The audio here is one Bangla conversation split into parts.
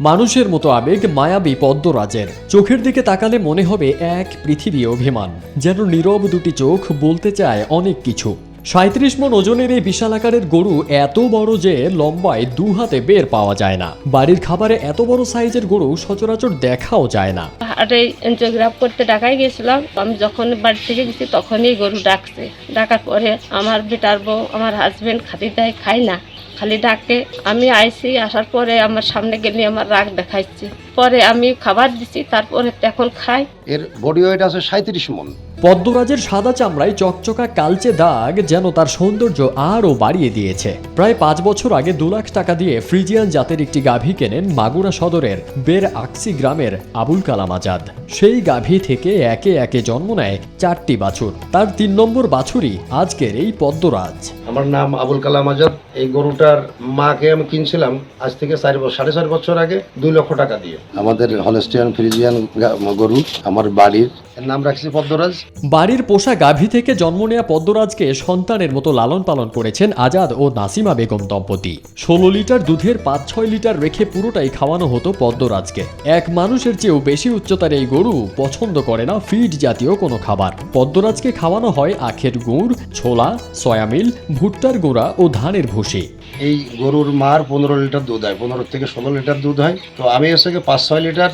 মানুষের মতো আবেগ মায়াবী পদ্মরাজের। চোখের দিকে তাকালে মনে হবে এক পৃথিবী অভিমান, যেন নীরব দুটি চোখ বলতে চায় অনেক কিছু। সাঁত্রিশ মন ওজনের এই বিশাল আকারের গরু এত বড় যে লম্বায় দু হাতে বের পাওয়া যায় না। বাড়ির খাবারে এত বড় সাইজের গরু সচরাচর দেখাও যায় না। হাটে এনজিওগ্রাফ করতে ঢাকায় গেছিলাম। আমি যখন বাড়ি থেকে গেছি তখনই গরু ডাকছে। ডাকার পরে আমার বেটার বউ, আমার হাজবেন্ড খাতি দেয় খাই না। খালি ডাকে। আমি আইসি আসার পরে আমার সামনে গেলে আমার রাগ দেখাইছি। পরে আমি খাবার দিছি, তারপরে এখন খাই। এর বডি ওয়েট আছে সাঁত্রিশ মন পদ্মরাজের সাদা চামড়ায় চকচকা কালচে দাগ যেন তার সৌন্দর্য আরও বাড়িয়ে দিয়েছে। প্রায় পাঁচ বছর আগে দু লাখ টাকা দিয়ে ফ্রিজিয়ান জাতের একটি গাভী কেনেন মাগুরা সদরের বের আকসি গ্রামের আবুল কালাম আজাদ। সেই গাভী থেকে একে একে জন্ম নেয় চারটি বাছুর। তার তিন নম্বর বাছুরই আজকের এই পদ্মরাজ। আমার নাম আবুল কালাম আজাদ। এই গরুটার মাকে আমি কিনছিলাম আজ থেকে চার বছর সাড়ে চার বছর আগে দুই লক্ষ টাকা দিয়ে। আমাদের হলেস্টিয়ান ফ্রিজিয়ান গরু আমার বাড়ির। এর নাম রাখছি পদ্মরাজ। বাড়ির পোষা গাভী থেকে জন্ম নেয়া পদ্মরাজকে সন্তানের মতো লালন পালন করেছেন আজাদ ও নাসিমা বেগম দম্পতি। ষোলো লিটার দুধের পাঁচ ছয় লিটার রেখে পুরোটাই খাওয়ানো হতো পদ্মরাজকে। এক মানুষের চেয়েও বেশি উচ্চতার এই গরু পছন্দ করে না ফিড জাতীয় কোনো খাবার। পদ্মরাজকে খাওয়ানো হয় আখের গুড়, ছোলা সয়ামিল ভুট্টার গুঁড়া ও ধানের ভুসি। এই গরুর মার পনেরো লিটার দুধ হয়, পনেরো থেকে ষোলো লিটার দুধ হয়। তো আমি হচ্ছে পাঁচ ছয় লিটার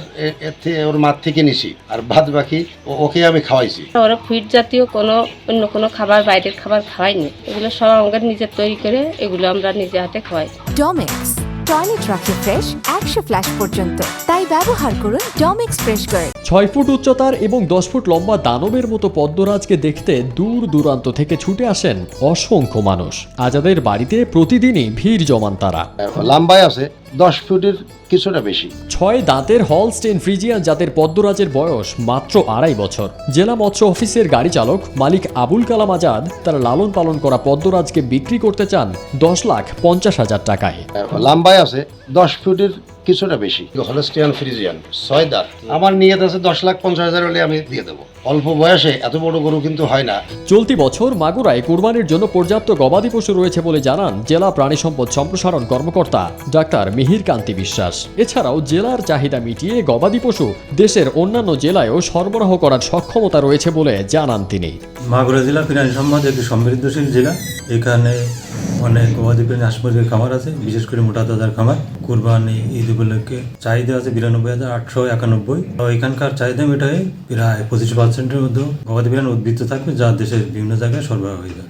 ওর মার থেকে নিছি, আর বাদ বাকি ওকে আমি খাওয়াইছি। ওরা ফিট জাতীয় কোনো অন্য কোনো খাবার বাইরের খাবার খাওয়াইনি এগুলো সব আমাদের নিজের তৈরি করে এগুলো আমরা নিজে হাতে খাওয়াই। ডমেক্স টয়লেট রাখে ফ্রেশ একশো ফ্ল্যাশ পর্যন্ত। তাই ব্যবহার করুন ডমেক্স ফ্রেশ গার্ড ছয় ফুট উচ্চতার এবং দশ ফুট লম্বা দানবের মতো পদ্মরাজকে দেখতে দূর দূরান্ত থেকে ছুটে আসেন অসংখ্য মানুষ। আজাদের বাড়িতে প্রতিদিনই ভিড় জমান তারা। লাম্বায় আছে। দশ ফুটের কিছুটা বেশি। ছয় দাঁতের হলস্টেন ফ্রিজিয়ান জাতের পদ্মরাজের বয়স মাত্র আড়াই বছর। জেলা মৎস্য অফিসের গাড়ি চালক মালিক আবুল কালাম আজাদ তার লালন পালন করা পদ্মরাজকে বিক্রি করতে চান দশ লাখ পঞ্চাশ হাজার টাকায়। লাম্বায় আছে দশ ফুটের কিছুটা বেশি। হলস্টিয়ান ফ্রিজিয়ান ছয় দাঁত। আমার নিয়ত আছে দশ লাখ পঞ্চাশ হাজার হলে আমি দিয়ে দেবো। অল্প বয়সে এত বড় গরু কিন্তু হয় না। চলতি বছর মাগুরায় কুরবানির জন্য পর্যাপ্ত গবাদি পশু রয়েছে বলে জানান জেলা প্রাণী সম্পদ সম্প্রসারণ কর্মকর্তা ডাক্তার মিহির কান্তি বিশ্বাস। এছাড়াও জেলার চাহিদা মিটিয়ে গবাদি পশু দেশের অন্যান্য জেলায়ও সরবরাহ করার সক্ষমতা রয়েছে বলে জানান তিনি। মাগুরা জেলা প্রাণী সম্পদ, একটি সমৃদ্ধশীল জেলা। এখানে অনেক গবাদি প্রাণী হাঁস মুরগির খামার আছে, বিশেষ করে মোটা তাজার খামার। কুরবানি ঈদ উপলক্ষে চাহিদা আছে বিরানব্বই হাজার আটশো একানব্বই। এখানকার চাহিদা মেটায় প্রায় পঁচিশ পার্সেন্টের মধ্যে গবাদি প্রাণী উদ্বৃত্ত থাকবে, যা দেশের বিভিন্ন জায়গায় সরবরাহ হয়ে যায়।